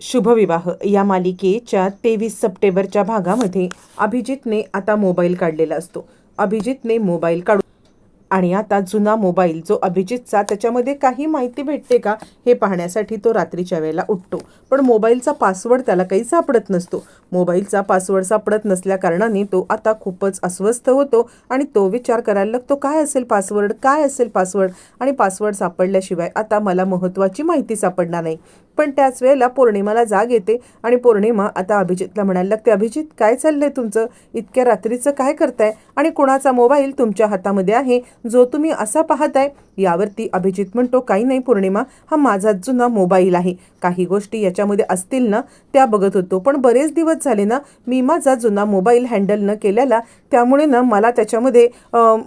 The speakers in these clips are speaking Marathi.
शुभविवाह. या मालिकेच्या तेवीस सप्टेंबरच्या भागामध्ये अभिजितने आता मोबाईल काढलेला असतो. अभिजितने मोबाईल काढून आणि आता जुना मोबाईल जो अभिजितचा त्याच्यामध्ये काही माहिती भेटते का हे पाहण्यासाठी तो रात्रीच्या वेळेला उठतो. पण मोबाईलचा पासवर्ड त्याला काही सापडत नसतो. मोबाईलचा पासवर्ड सापडत नसल्याकारणाने तो आता खूपच अस्वस्थ होतो आणि तो विचार करायला लागतो काय असेल पासवर्ड? काय असेल पासवर्ड? आणि पासवर्ड सापडल्याशिवाय आता मला महत्त्वाची माहिती सापडणार नाही. पण त्याच वेळेला पौर्णिमाला जाग येते आणि पौर्णिमा आता अभिजितला म्हणायला लागते अभिजित काय चाललंय तुमचं? इतक्या रात्रीचं काय करताय? आणि कोणाचा मोबाईल तुमच्या हातामध्ये आहे? जो तुम्ही असा पाहताय यावरती अभिजित म्हणतो काही नाही पौर्णिमा हा माझा जुना मोबाईल आहे. काही गोष्टी याच्यामध्ये असतील ना त्या बघत होतो. पण बरेच दिवस झाले ना मी माझा जुना मोबाईल हँडल न केलेला त्यामुळे ना मला त्याच्यामध्ये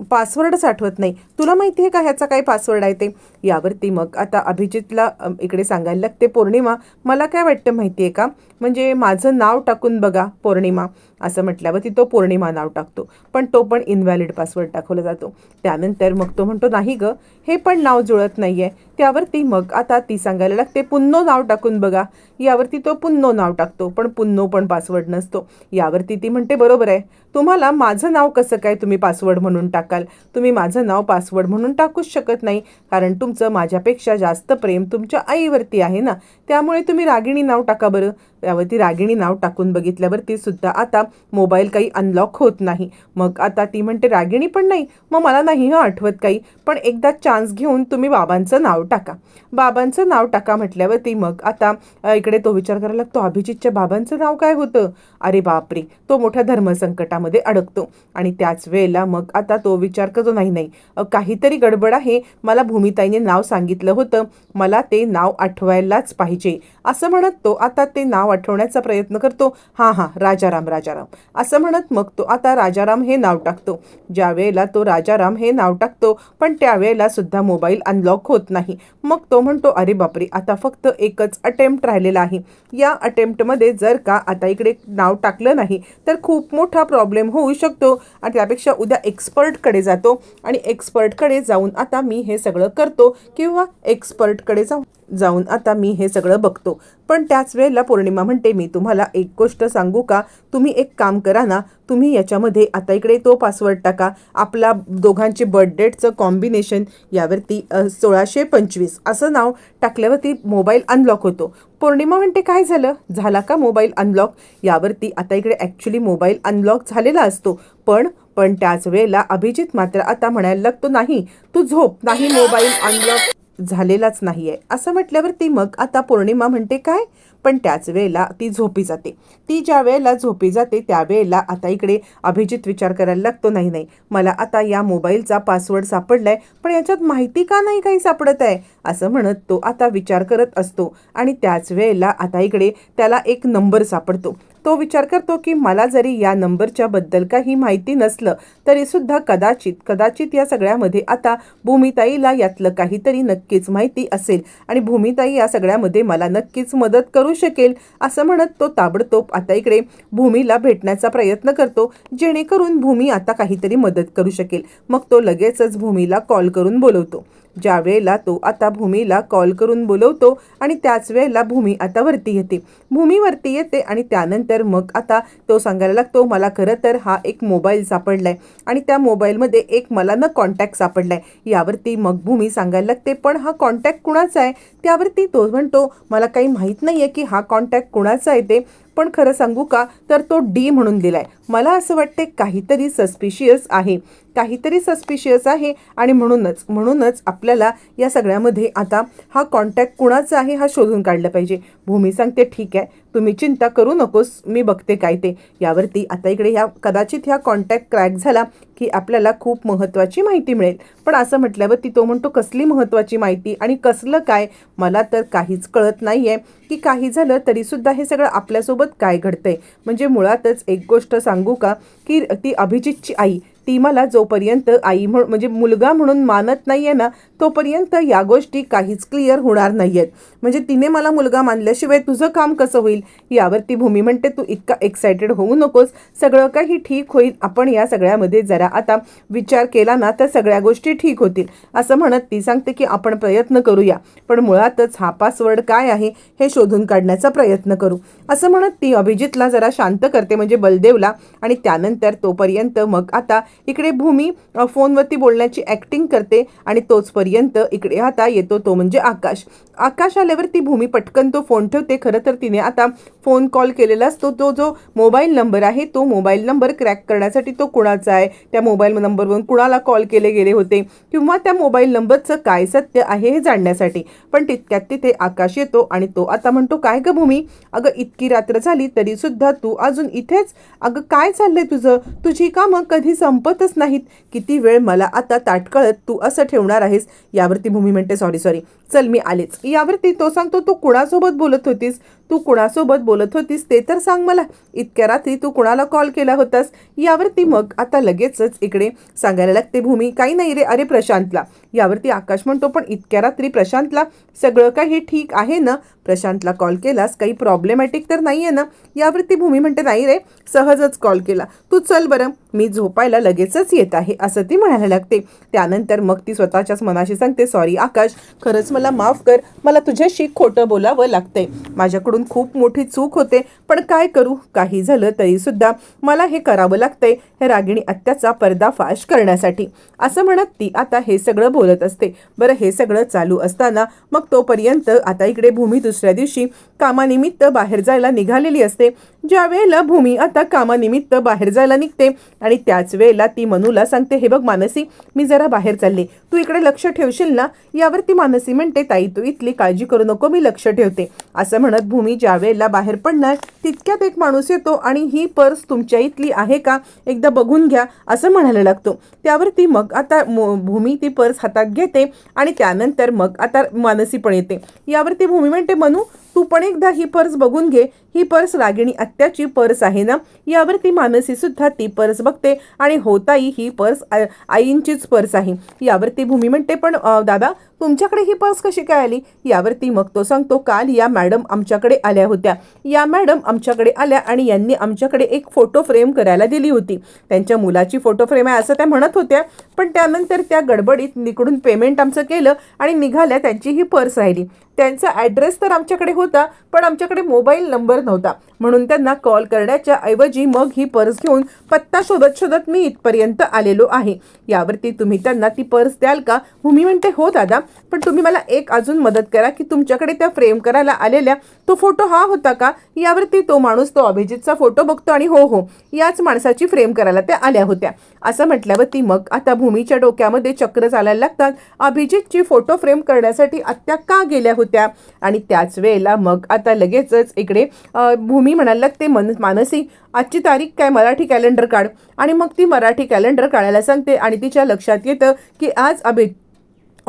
पासवर्ड साठवत नाही. तुला माहिती आहे का ह्याचा काय पासवर्ड आहे ते? यावरती मग आता अभिजितला इकडे सांगायला लागते पौर्णिमा मला काय वाटतं माहिती आहे का? म्हणजे माझं नाव टाकून बघा पौर्णिमा. असं म्हटल्यावरती तो पौर्णिमा नाव टाकतो. पण तो पण इनव्हॅलिड पासवर्ड दाखवला जातो. त्यानंतर मग तो म्हणतो नाही ग हे पण नाव जुळत नाही आहे त्यावरती मग आता ती सांगायला लागते पुन्नो नाव टाकून बघा. यावरती तो पुन्नो नाव टाकतो पण पुन्नो पण पासवर्ड नसतो. यावरती ती म्हणते बरोबर आहे. तुम्हाला माझं नाव कसं काय तुम्ही पासवर्ड म्हणून टाकाल? तुम्ही माझं नाव पासवर्ड म्हणून टाकूच शकत नाही. कारण तुमचं माझ्यापेक्षा जास्त प्रेम तुमच्या आईवरती आहे ना. त्यामुळे तुम्ही रागिणी नाव टाका बरं. त्यावरती रागिणी नाव टाकून बघितल्यावरती सुद्धा आता मोबाईल काही अनलॉक होत नाही. मग आता ती म्हणते रागिणी पण नाही. मग मला नाही आठवत काही. पण एकदा चान्स घेऊन तुम्ही बाबांचं नाव टाका. बाबांचं नाव टाका म्हटल्यावरती मग आता इकडे तो विचार करायला लागतो अभिजितच्या बाबांचं नाव काय होतं? अरे बापरे! तो मोठ्या धर्मसंकटामध्ये अडकतो. आणि त्याच वेळेला मग आता तो विचार करतो नाही नाही. काहीतरी गडबड आहे. मला भूमिताईने नाव सांगितलं होतं. मला ते नाव आठवायलाच पाहिजे. असं म्हणत तो आता ते नाव आठवण्याचा प्रयत्न करतो. हां हां राजाराम राजाराम. असं म्हणत मग तो आता राजाराम हे नाव टाकतो. ज्या वेळेला तो राजाराम हे नाव टाकतो पण त्यावेळेला सुद्धा मोबाईल अनलॉक होत नाही. मग तो म्हणतो अरे बापरे आता फक्त एकच अटेम्प्ट राहिलेला आहे. या अटेम्प्टमध्ये जर का आता इकडे नाव टाकलं नाही तर खूप मोठा प्रॉब्लेम होऊ शकतो. आणि त्यापेक्षा उद्या एक्सपर्टकडे जातो. आणि एक्सपर्टकडे जाऊन आता मी हे सगळं करतो. किंवा एक्सपर्टकडे जाऊन जाऊन आता मी हे सगळं बघतो. पण त्याच वेळेला पौर्णिमा म्हणते मी तुम्हाला एक गोष्ट सांगू का? तुम्ही एक काम करा ना तुम्ही याच्यामध्ये आता इकडे तो पासवर्ड टाका. आपला दोघांचे बर्थडेटचं कॉम्बिनेशन यावरती सोळाशे पंचवीस असं नाव टाकल्यावरती मोबाईल अनलॉक होतो. पौर्णिमा म्हणते काय झालं? झाला का मोबाईल अनलॉक यावरती आता इकडे ॲक्च्युली मोबाईल अनलॉक झालेला असतो. पण पण त्याच वेळेला अभिजित मात्र आता म्हणायला लागतो नाही तू झोप नाही मोबाईल अनलॉक झालेलाच नाही आहे असं म्हटल्यावरती मग आता पौर्णिमा म्हणते काय? पण त्याच वेळेला ती झोपी जाते. ती ज्या वेळेला झोपी जाते त्यावेळेला आता इकडे अभिजित विचार करायला लागतो नाही नाही मला आता या मोबाईलचा पासवर्ड सापडलाय पण याच्यात माहिती का नाही काही सापडत आहे? असं म्हणत तो आता विचार करत असतो. आणि त्याच वेळेला आता इकडे त्याला एक नंबर सापडतो. तो विचार करतो की मला जरी या नंबरच्या बद्दल काही माहिती नसलं तरी सुद्धा कदाचित कदाचित या सगळ्यामध्ये आता भूमिताईला यातलं काहीतरी नक्कीच माहिती असेल आणि भूमिताई या सगळ्यामध्ये मला नक्कीच मदत करू शकेल असं म्हणत तो ताबडतोब आता इकडे भूमीला भेटण्याचा प्रयत्न करतो जेणेकरून भूमी आता काहीतरी मदत करू शकेल. मग तो लगेचच भूमीला कॉल करून बोलवतो. ज्या वेळेला तो आता भूमीला कॉल करून बोलवतो आणि त्याच वेळेला भूमी आता वरती येते. भूमीवरती येते आणि त्यानंतर मग आता तो सांगायला लागतो मला खरं तर हा एक मोबाईल सापडला आहे आणि त्या मोबाईलमध्ये एक मला न कॉन्टॅक्ट आहे यावरती मग भूमी सांगायला लागते पण हा कॉन्टॅक्ट कुणाचा आहे? त्यावरती तो म्हणतो मला काही माहीत नाही आहे की हा कॉन्टॅक्ट कुणाचा आहे ते पण खरं सांगू का? तर तो डी म्हणून दिलाय. मला असं वाटते काहीतरी सस्पिशियस आहे. काहीतरी सस्पिशियस आहे आणि म्हणूनच म्हणूनच आपल्याला या सगळ्यामध्ये आता हा कॉन्टॅक्ट कुणाचा आहे हा शोधून काढला पाहिजे. भूमी सांगते ठीक आहे तुम्ही चिंता करू नकोस मी बघते काय ते. यावरती आता इकडे ह्या कदाचित ह्या कॉन्टॅक्ट क्रॅक झाला की आपल्याला खूप महत्त्वाची माहिती मिळेल. पण असं म्हटल्यावरती तो म्हणतो कसली महत्त्वाची माहिती आणि कसलं काय? मला तर काहीच कळत नाही आहे की काही झालं तरीसुद्धा हे सगळं आपल्यासोबत काय घडतंय. म्हणजे मुळातच एक गोष्ट सांगू का की ती अभिजितची आई ती मला जोपर्यंत आई म्हण म्हणजे मुलगा म्हणून मानत नाही आहे ना तोपर्यंत या गोष्टी काहीच क्लिअर होणार नाही आहेत म्हणजे तिने मला मुलगा मानल्याशिवाय तुझं काम कसं होईल? यावरती भूमी म्हणते तू इतका एक्सायटेड होऊ नकोस. सगळं काही ठीक होईल. आपण या सगळ्यामध्ये जरा आता विचार केला ना तर सगळ्या गोष्टी ठीक होतील. असं म्हणत ती सांगते की आपण प्रयत्न करूया. पण मुळातच हा पासवर्ड काय आहे हे शोधून काढण्याचा प्रयत्न करू. असं म्हणत ती अभिजितला जरा शांत करते म्हणजे बलदेवला. आणि त्यानंतर तोपर्यंत मग आता इकडे भूमी फोनवरती बोलण्याची ॲक्टिंग करते आणि तोचपर्यंत इकडे आता येतो तो म्हणजे आकाश. आकाश आल्यावर ती भूमी पटकन तो फोन ठेवते. खरं तर तिने आता फोन कॉल केलेला असतो. तो जो मोबाईल नंबर आहे तो मोबाईल नंबर क्रॅक करण्यासाठी तो कुणाचा आहे? त्या मोबाईल नंबरवरून कुणाला कॉल केले गेले होते? किंवा त्या मोबाईल नंबरचं काय सत्य आहे हे जाणण्यासाठी? पण तितक्यात तिथे आकाश येतो आणि तो आता म्हणतो काय गं भूमी? अगं इतकी रात्र झाली तरीसुद्धा तू अजून इथेच? अगं काय चाललंय तुझं? तुझी कामं कधी संप संपतच नाहीत. किती वेळ मला आता ताटकळत तू असं ठेवणार आहेस? यावरती भूमी म्हणते सॉरी सॉरी चल मी आलेच. यावरती तो सांगतो तू कुणासोबत बोलत होतीस? तू कुणासोबत बोलत होतीस? ते तर सांग मला. इतक्या रात्री तू कुणाला कॉल केला होतास? यावरती मग आता लगेचच इकडे सांगायला लागते भूमी काही नाही रे. अरे प्रशांतला. यावरती आकाश म्हणतो पण इतक्या रात्री प्रशांतला सगळं काही ठीक आहे ना? प्रशांतला कॉल केलास? काही प्रॉब्लेमॅटिक तर नाही आहे ना यावरती भूमी म्हणते नाही रे. सहजच कॉल केला. तू चल बरं. मी झोपायला लगेचच येत आहे. असं ती म्हणायला लागते. त्यानंतर मग ती स्वतःच्याच मनाशी सांगते सॉरी आकाश. खरंच मला माफ कर. मला तुझ्याशी खोटं बोलावं लागतंय. माझ्याकडून खूप मोठी चूक होते. पण काय करू? काही झालं तरीसुद्धा मला हे करावं लागतंय हे रागिणी आत्याचा पर्दाफाश करण्यासाठी. असं म्हणत ती आता हे सगळं बोलत असते. बरं हे सगळं चालू असताना मग तोपर्यंत आता इकडे भूमी दुसऱ्या दिवशी कामानिमित्त बाहेर जायला निघालेली असते. ज्या वेळेला भूमी आता कामानिमित्त बाहेर जायला निघते आणि त्याच वेळेला ती मनूला सांगते हे बघ मानसी मी जरा बाहेर चालले. तू इकडे लक्ष ठेवशील ना? यावरती मानसी म्हणते ताई तू इथली काळजी करू नको मी लक्ष ठेवते. असं म्हणत भूमी ज्या वेळेला बाहेर पडणार तितक्यात एक माणूस येतो आणि ही पर्स तुमच्या इथली आहे का? एकदा बघून घ्या असं म्हणायला लागतो. त्यावरती मग आता मो- भूमी ती पर्स हातात घेते आणि त्यानंतर मग आता मानसी पण येते. यावरती भूमी म्हणते मनू तू पण एकदा ही पर्स बघून घे. ही पर्स रागिणी आत्याची पर्स आहे ना? यावरती मानसी सुद्धा ती पर्स बघते आणि होताई ही पर्स आईंचीच पर्स आहे. यावरती भूमी म्हणते पण दादा तुमच्याकडे ही पर्स कशी काय आली? यावरती मग तो सांगतो काल या मॅडम आमच्याकडे आल्या होत्या. या मॅडम आमच्याकडे आल्या आणि यांनी आमच्याकडे एक फोटो फ्रेम करायला दिली होती. त्यांच्या मुलाची फोटो फ्रेम आहे असं त्या म्हणत होत्या पण त्यानंतर त्या गडबडीत निकडून पेमेंट आमचं केलं आणि निघाल्या त्यांची ही पर्स राहिली. त्यांचा ॲड्रेस तर आमच्याकडे होता पण आमच्याकडे मोबाईल नंबर नव्हता. म्हणून त्यांना कॉल करण्याच्या ऐवजी मग ही पर्स घेऊन पत्ता शोधत शोधत मी इथपर्यंत आलेलो आहे. यावरती तुम्ही त्यांना ती पर्स द्याल का? भूमी म्हणते हो दादा. पण तुम्ही मला एक अजून मदत करा की तुमच्याकडे त्या फ्रेम करायला आलेल्या तो फोटो हा होता का? यावरती तो माणूस तो अभिजितचा फोटो बघतो आणि हो हो याच माणसाची फ्रेम करायला त्या आल्या होत्या. असं म्हटल्यावरती मग आता भूमीच्या डोक्यामध्ये चक्र चालायला लागतात. अभिजितची फोटो फ्रेम करण्यासाठी आत्या का गेल्या होत्या? आणि त्याच वेळेला मग आता लगेचच इकडे भूमी म्हणायला लागते मन मानसी आजची तारीख काय? मराठी कॅलेंडर काढ. आणि मग ती मराठी कॅलेंडर काढायला सांगते आणि तिच्या लक्षात येतं की आज अभि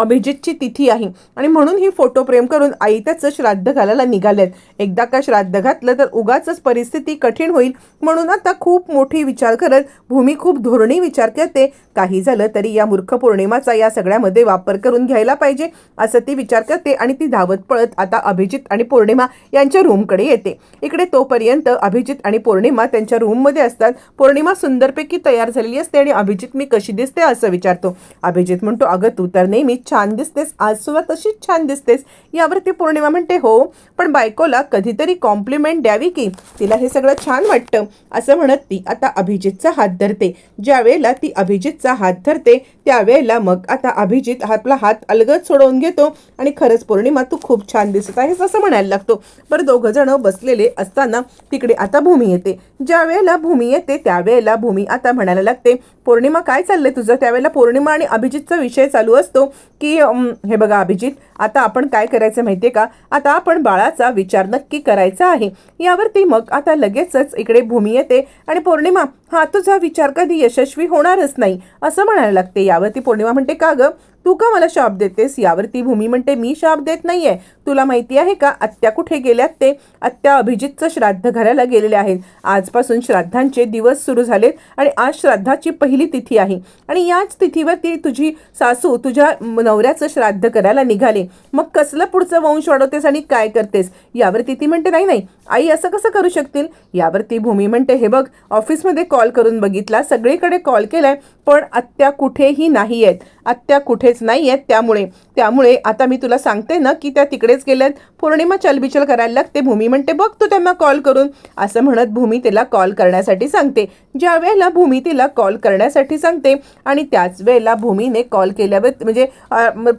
अभिजितची तिथी आहे. आणि म्हणून ही फोटो प्रेम करून आई त्याचं श्राद्ध घालायला निघालेत. एकदा का श्राद्ध घातलं तर उगाच परिस्थिती कठीण होईल. म्हणून आता खूप मोठी विचार करत भूमी खूप धोरणी विचार करते. काही झालं तरी या मूर्ख पौर्णिमाचा या सगळ्यामध्ये वापर करून घ्यायला पाहिजे असं ती विचार करते आणि ती धावत पळत आता अभिजित आणि पौर्णिमा यांच्या रूमकडे येते. इकडे तोपर्यंत अभिजित आणि पौर्णिमा त्यांच्या रूममध्ये असतात. पौर्णिमा सुंदरपैकी तयार झालेली असते आणि अभिजित मी कशी दिसते? असं विचारतो. अभिजित म्हणतो अगं तू तर नेहमी छान दिसतेस आज सुद्धा तशीच छान दिसतेस. यावरती पौर्णिमा म्हणते हो पण बायकोला कधीतरी कॉम्प्लिमेंट द्यावी की तिला हे सगळं छान वाटतं असं म्हणत ती आता अभिजितचा हात धरते. ज्यावेळेला ती अभिजितचा हात धरते त्यावेळेला मग आता अभिजित आपला हात अलगद सोडवून घेतो आणि खरंच पौर्णिमा तू खूप छान दिसत आहेस असं म्हणायला लागतो. बरं दोघं जण बसलेले असताना तिकडे आता भूमी येते. ज्या वेळेला भूमी येते त्यावेळेला भूमी आता म्हणायला लागते पौर्णिमा काय चाललंय तुझं? त्यावेळेला पौर्णिमा आणि अभिजितचा विषय चालू असतो. की हे बघा अभिजित आता आपण काय करायचं माहितीये का? आता आपण बाळाचा विचार नक्की करायचा आहे. यावरती मग आता लगेचच इकडे भूमी येते आणि पौर्णिमा हा तुझा विचार कधी यशस्वी होणारच नाही असं म्हणायला लागते. यावरती पौर्णिमा म्हणते का गं? तू का मला शाप देतेस? यावर ती भूमी म्हणते मी शाप देत नाहीये. तुला माहिती आहे का? आत्या कुठे गेल्यात ते? आत्या अभिजितचं श्राद्ध घराला गेलेले आहेत. आजपासून श्राद्धांचे दिवस सुरू झालेत आणि आज श्राद्धाची पहिली तिथी आहे. आणि याच तिथीवर ती तुझी सासू तुझ्या नवऱ्याचं श्राद्ध करायला निघाले. मग कसलं पुढचं वंश वाढवतेस आणि काय करतेस? यावरती ती म्हणते नाही नाही. आई असं कसं करू शकतील? यावरती भूमी म्हणते हे बघ ऑफिसमध्ये कॉल करून बघितला. सगळीकडे कॉल केलाय पण आत्या कुठेही नाही आहेत आत्या कुठेच नाही आहेत त्यामुळे. त्यामुळे आता मी तुला सांगते ना की त्या तिकडेच गेल्यात. पौर्णिमा चलबिचल करायला लागते. भूमी म्हणते बघ तू त्यांना कॉल करून. असं म्हणत भूमी तिला कॉल करण्यासाठी सांगते. ज्या वेळेला भूमी तिला कॉल करण्यासाठी सांगते आणि त्याच वेळेला भूमीने कॉल केल्यावर म्हणजे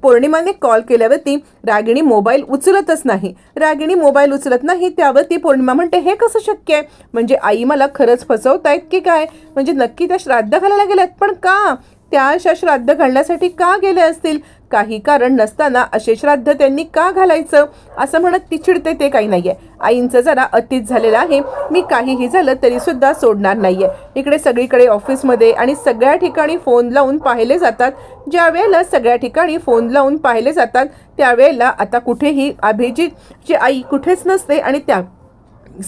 पौर्णिमाने कॉल केल्यावरती रागिणी मोबाईल उचलतच नाही. रागिणी मोबाईल उचलत नाही त्यावरती पौर्णिमा म्हणते हे कसं शक्य आहे? म्हणजे आई मला खरंच फसवतायत की काय? म्हणजे नक्की त्या श्राद्ध घालायला गेल्यात पण का? त्या अशा श्राद्ध घालण्यासाठी का गेले असतील? काही कारण नसताना असे श्राद्ध त्यांनी का घालायचं? असं म्हणत ती चिडते ते काही नाहीये. आईंचं जरा अतीत झालेलं आहे. मी काहीही झालं तरी सुद्धा सोडणार नाहीये. इकडे सगळीकडे ऑफिसमध्ये आणि सगळ्या ठिकाणी फोन लावून पाहिले जातात. ज्या वेळेला सगळ्या ठिकाणी फोन लावून पाहिले जातात त्यावेळेला आता कुठेही अभिजितची आई कुठेच नसते आणि त्या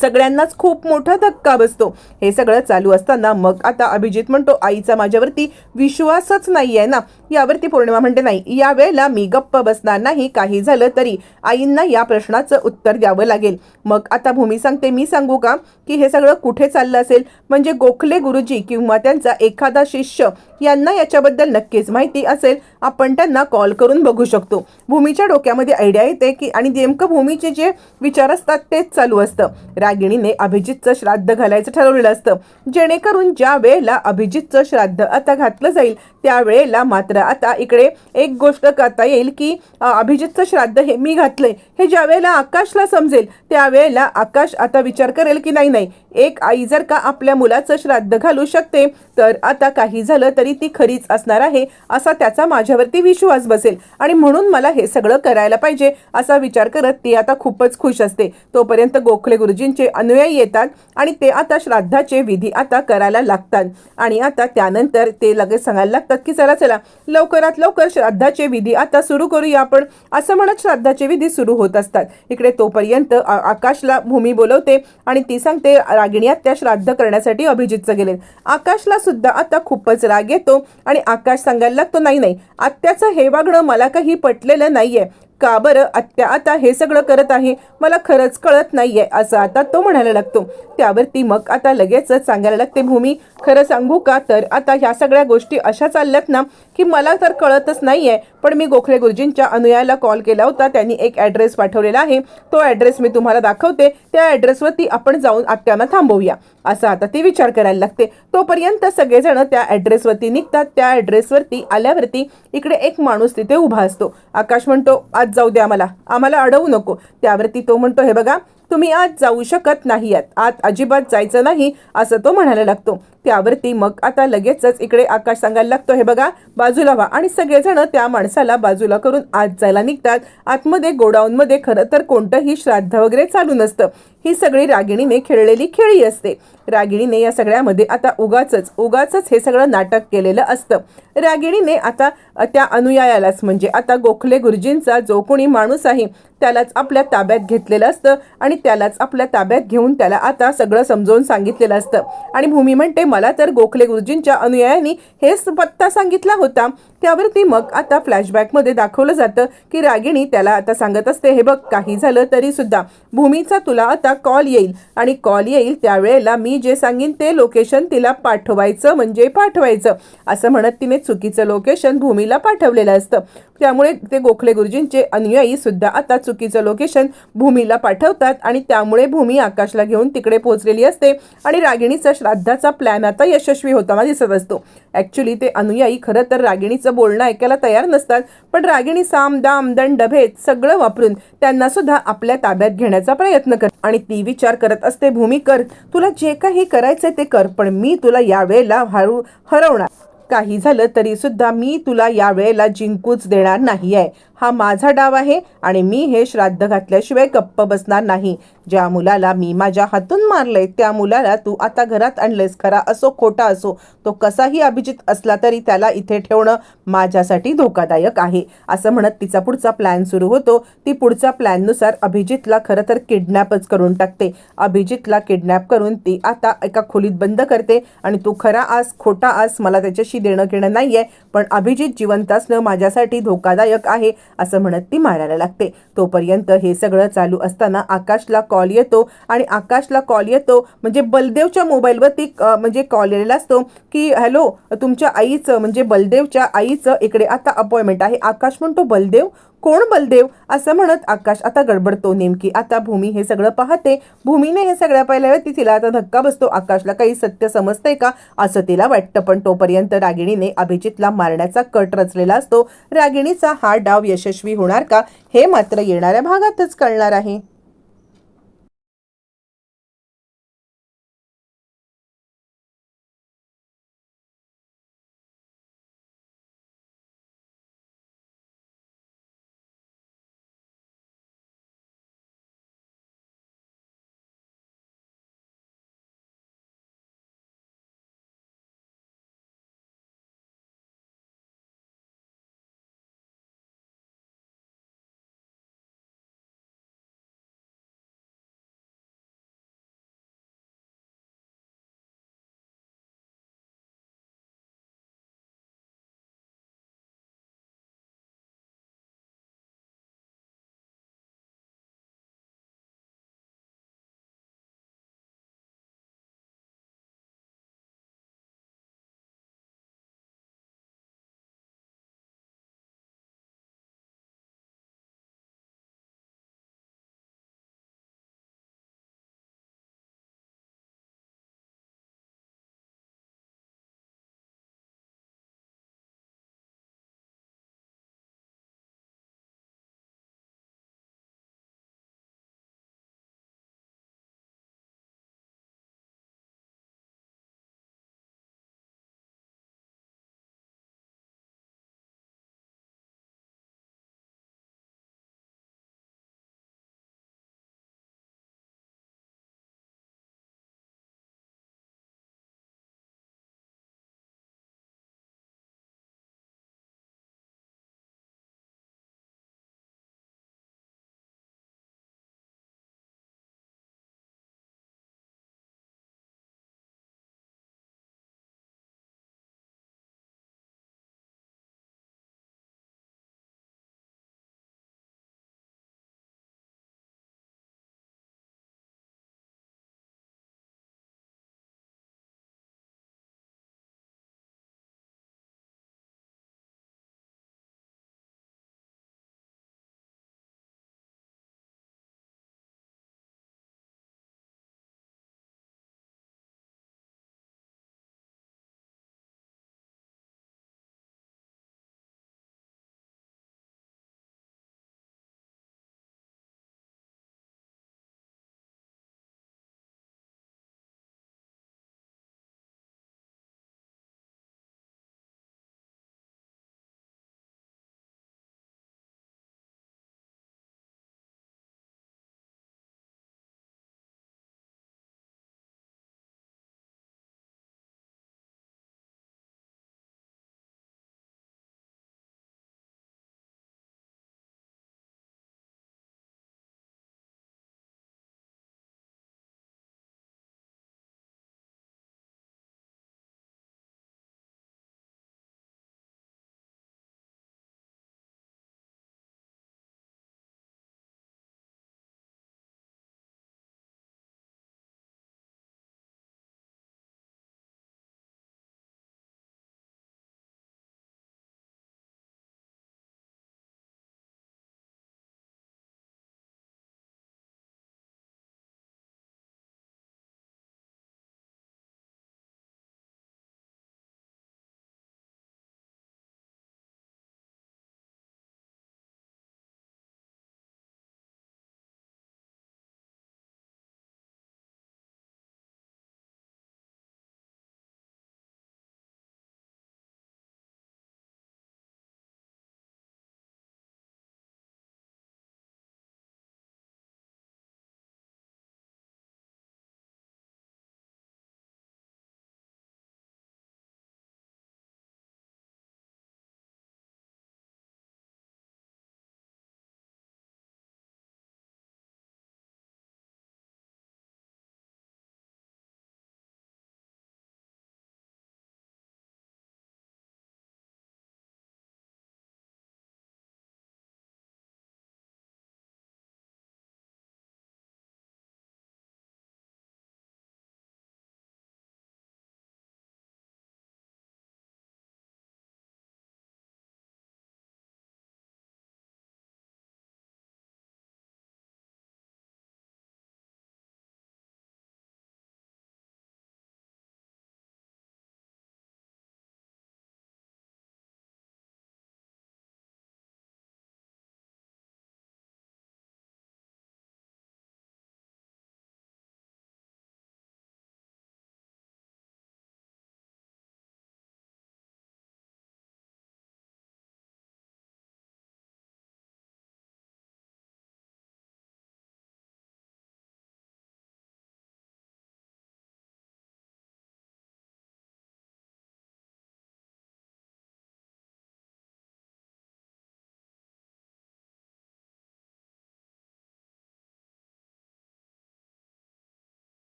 सगळ्यांनाच खूप मोठा धक्का बसतो. हे सगळं चालू असताना मग आता अभिजित म्हणतो आईचा माझ्यावरती विश्वासच नाही आहे ना. यावरती पौर्णिमा म्हणते नाही. या वेळेला मी गप्प बसणार नाही काही झालं तरी आईंना या प्रश्नाचं उत्तर द्यावं लागेल. मग आता भूमी सांगते मी सांगू का? की हे सगळं कुठे चाललं असेल? म्हणजे गोखले गुरुजी किंवा त्यांचा एखादा शिष्य यांना याच्याबद्दल नक्कीच माहिती असेल. आपण त्यांना कॉल करून बघू शकतो. भूमीच्या डोक्यामध्ये आयडिया येते की आणि नेमकं भूमीचे जे विचार असतात तेच चालू असतं. रागिणीने अभिजितचं श्राद्ध घालायचं ठरवलेलं असतं. जेणेकरून ज्या वेळेला अभिजितचं श्राद्ध आता घातलं जाईल त्यावेळेला मात्र आता इकडे एक गोष्ट करता येईल की अभिजितचं श्राद्ध हे मी घातलंय. हे ज्या वेळेला आकाशला समजेल त्यावेळेला आकाश आता विचार करेल की नाही नाही. एक आई जर का आपल्या मुलाचं श्राद्ध घालू शकते तर आता काही झालं तरी ती खरीच असणार आहे असा त्याचा माझ्यावरती विश्वास बसेल. आणि म्हणून मला हे सगळं करायला पाहिजे असा विचार करत ती आता खूपच खुश असते. तोपर्यंत गोखले गुरुजींचे अनुयायी येतात आणि ते आता श्राद्धाचे विधी आता करायला लागतात. आणि आता त्यानंतर ते लगेच सांगायला लागतात की चला चला लवकरात लवकर श्राद्धाचे विधी आता सुरू करूया आपण. असं म्हणत श्राद्धाचे विधी सुरू होत असतात. इकडे तोपर्यंत आकाशला भूमी बोलवते आणि ती सांगते रागिणी त्या श्राद्ध करण्यासाठी अभिजितचं गेले आकाशला सुद्धा आता खूपच राग येतो आणि आकाश सांगायला लागतो नाही नाही आत्याचं हे वागणं मला काही पटलेलं नाहीये. का बरं? आत्या आता हे सगळं करत आहे. मला खरंच कळत नाही आहे असं आता तो म्हणायला लागतो. त्यावरती मग आता लगेचच सांगायला लागते भूमी खरं सांगू का? तर आता ह्या सगळ्या गोष्टी अशा चालल्यात ना की मला तर कळतच नाही आहे पण मी गोखले गुरुजींच्या अनुयायाला कॉल केला होता. त्यांनी एक ॲड्रेस पाठवलेला आहे. तो ॲड्रेस मी तुम्हाला दाखवते. त्या ॲड्रेसवरती आपण जाऊन आत्यांना थांबवूया. असं आता ती विचार करायला लागते. तोपर्यंत सगळेजण त्या ॲड्रेसवरती निघतात. त्या ॲड्रेसवरती आल्यावरती इकडे एक माणूस तिथे उभा असतो. आकाश म्हणतो आज जाऊ द्या आम्हाला. आम्हाला अडवू नको. त्यावरती तो म्हणतो हे बघा तुम्ही आज जाऊ शकत नाही आहात. आत अजिबात जायचं नाही असं तो म्हणायला लागतो. त्यावरती मग आता लगेचच इकडे आकाश सांगायला लागतो हे बघा बाजूला व्हा. आणि सगळेजण त्या माणसाला बाजूला करून आत जायला निघतात. आतमध्ये गोडाऊनमध्ये खरं तर कोणतंही श्राद्ध वगैरे चालू नसतं. ही सगळी रागिणीने खेळलेली खेळी असते. रागिणीने या सगळ्यामध्ये आता उगाचच उगाचच हे सगळं नाटक केलेलं असतं. रागिणीने आता त्या अनुयायालाच म्हणजे आता गोखले गुरुजींचा जो कोणी माणूस आहे त्यालाच आपल्या ताब्यात घेतलेलं असतं आणि त्यालाच आपल्या ताब्यात घेऊन त्याला आता सगळं समजावून सांगितलेलं असतं. आणि भूमी म्हणते मला तर गोखले गुरुजींच्या अनुयायांनी हेच पत्ता सांगितला होता. त्यावरती मग आता फ्लॅशबॅकमध्ये दाखवलं जातं की रागिणी त्याला आता सांगत असते हे बघ काही झालं तरी सुद्धा. भूमीचा तुला आता कॉल येईल आणि कॉल येईल त्यावेळेला मी जे सांगेन ते लोकेशन तिला पाठवायचं म्हणजे पाठवायचं. असं म्हणत तिने चुकीचं लोकेशन भूमीला पाठवलेलं असतं. त्यामुळे ते गोखले गुरुजींचे अनुयायी सुद्धा आता चुकीचं लोकेशन भूमीला पाठवतात आणि त्यामुळे भूमी आकाशला घेऊन तिकडे पोहोचलेली असते आणि रागिणीचा श्राद्धाचा प्लॅन आता यशस्वी होताना दिसत असतो. ॲक्च्युली ते अनुयायी खरं तर रागिणीचं बोलणं ऐकायला तयार नसतात पण रागिणी साम दाम दंड भेद सगळं वापरून त्यांना सुद्धा आपल्या ताब्यात घेण्याचा प्रयत्न कर. आणि ती विचार करत असते भूमी कर. तुला जे काही करायचंय ते कर पण मी तुला यावेळेला हरू हरवणार. काही झालं तरी सुद्धा मी तुला यावेळेला जिंकूच देणार नाही आहे हा माझा डाव आहे आणि मी हे श्राद्ध घातल्याशिवाय गप्प बसणार नाही. ज्या मुलाला मी माझ्या हातून मारलंय त्या मुलाला तू आता घरात आणलंयस. खरा असो खोटा असो तो कसाही अभिजित असला तरी त्याला इथे ठेवणं माझ्यासाठी धोकादायक आहे. असं म्हणत तिचा पुढचा प्लॅन सुरू होतो. ती पुढच्या प्लॅननुसार अभिजितला खरं तर किडनॅपच करून टाकते. अभिजितला किडनॅप करून ती आता एका खोलीत बंद करते आणि तू खरा आस खोटा आस मला त्याच्याशी देणं घेणं नाही आहे पण अभिजित जिवंत असणं माझ्यासाठी धोकादायक आहे. असं म्हणत ती मारायला लागते. तोपर्यंत हे सगळं चालू असताना आकाशला कॉल येतो आणि आकाशला कॉल येतो म्हणजे बलदेवच्या मोबाईलवरती म्हणजे कॉल येलेला असतो की हॅलो तुमच्या आईचं म्हणजे बलदेवच्या आईचं इकडे आता अपॉइंटमेंट आहे. आकाश म्हणतो बलदेव कोण बलदेव? असं म्हणत आकाश आता गडबडतो नेमकी. आता भूमी हे सगळं पाहते. भूमीने हे सगळं पाहिल्यावरती तिला आता धक्का बसतो. आकाशला काही सत्य समजतंय का? असं तिला वाटतं. पण तोपर्यंत रागिणीने अभिजितला मारण्याचा कट रचलेला असतो. रागिणीचा हा डाव यशस्वी होणार का? हे मात्र येणाऱ्या भागातच कळणार आहे.